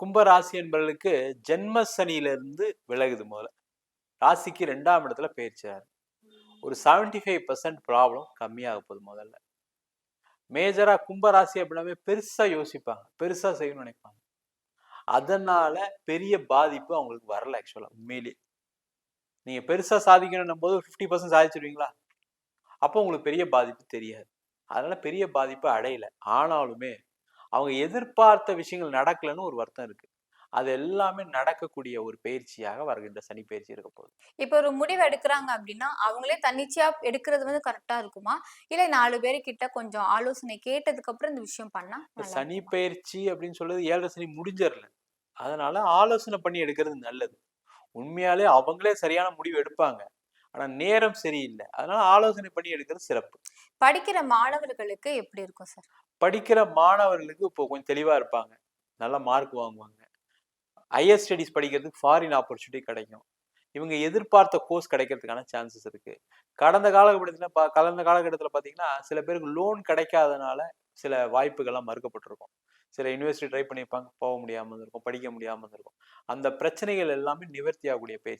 கும்பராசி என்பவர்களுக்கு ஜென்ம சனியிலிருந்து விலகுது முதல்ல. ராசிக்கு ரெண்டாம் இடத்துல பயிற்சியாரு ஒரு 75% ஃபைவ் பர்சன்ட் ப்ராப்ளம் கம்மியாக போகுது முதல்ல. மேஜராக கும்பராசி அப்படின்னாவே பெருசாக யோசிப்பாங்க. பெருசாக செய்யணும்னு நினைப்பாங்க. அதனால பெரிய பாதிப்பு அவங்களுக்கு வரல ஆக்சுவலாக உண்மையிலேயே நீங்கள் பெருசாக சாதிக்கணும் போது ஃபிஃப்டி பர்சன்ட் சாதிச்சிருவீங்களா? அப்போ உங்களுக்கு பெரிய பாதிப்பு தெரியாது. அதனால பெரிய பாதிப்பு அடையலை. ஆனாலுமே அவங்க எதிர்பார்த்த விஷயங்கள் நடக்கலைன்னு ஒரு வருத்தம் இருக்கு. அது எல்லாமே நடக்கக்கூடிய ஒரு பயிற்சியாக வருகின்ற சனி பயிற்சி இருக்க போகுது. இப்போ ஒரு முடிவு எடுக்கிறாங்க அப்படின்னா அவங்களே தன்னிச்சையா எடுக்கிறது வந்து கரெக்டா இருக்குமா? இல்ல நாலு பேரு கிட்ட கொஞ்சம் ஆலோசனை கேட்டதுக்கு அப்புறம் இந்த விஷயம் பண்ணா சனி? பயிற்சி அப்படின்னு சொல்றது ஏழரை சனி முடிஞ்சிடல. அதனால ஆலோசனை பண்ணி எடுக்கிறது நல்லது. உண்மையாலே அவங்களே சரியான முடிவு எடுப்பாங்க. ஆனா நேரம் சரியில்லை. அதனால ஆலோசனை பண்ணி எடுக்கிறது சிறப்பு. படிக்கிற மாணவர்களுக்கு எப்படி இருக்கும் சார்? படிக்கிற மாணவர்களுக்கு இப்போ கொஞ்சம் தெளிவாக இருப்பாங்க. நல்லா மார்க் வாங்குவாங்க. ஹையர் ஸ்டடீஸ் படிக்கிறதுக்கு ஃபாரின் ஆப்பர்ச்சுனிட்டி கிடைக்கும். இவங்க எதிர்பார்த்த கோர்ஸ் கிடைக்கிறதுக்கான சான்சஸ் இருக்கு. கடந்த காலகட்டத்தில் பா கடந்த காலகட்டத்தில் பார்த்தீங்கன்னா சில பேருக்கு லோன் கிடைக்காதனால சில வாய்ப்புகள்லாம் மறுக்கப்பட்டிருக்கும். சில யூனிவர்சிட்டி ட்ரை பண்ணியிருப்பாங்க. போக முடியாமல் இருந்திருக்கும் படிக்க முடியாமல் இருந்திருக்கும். அந்த பிரச்சனைகள் எல்லாமே நிவர்த்தி ஆகக்கூடிய பயிற்சி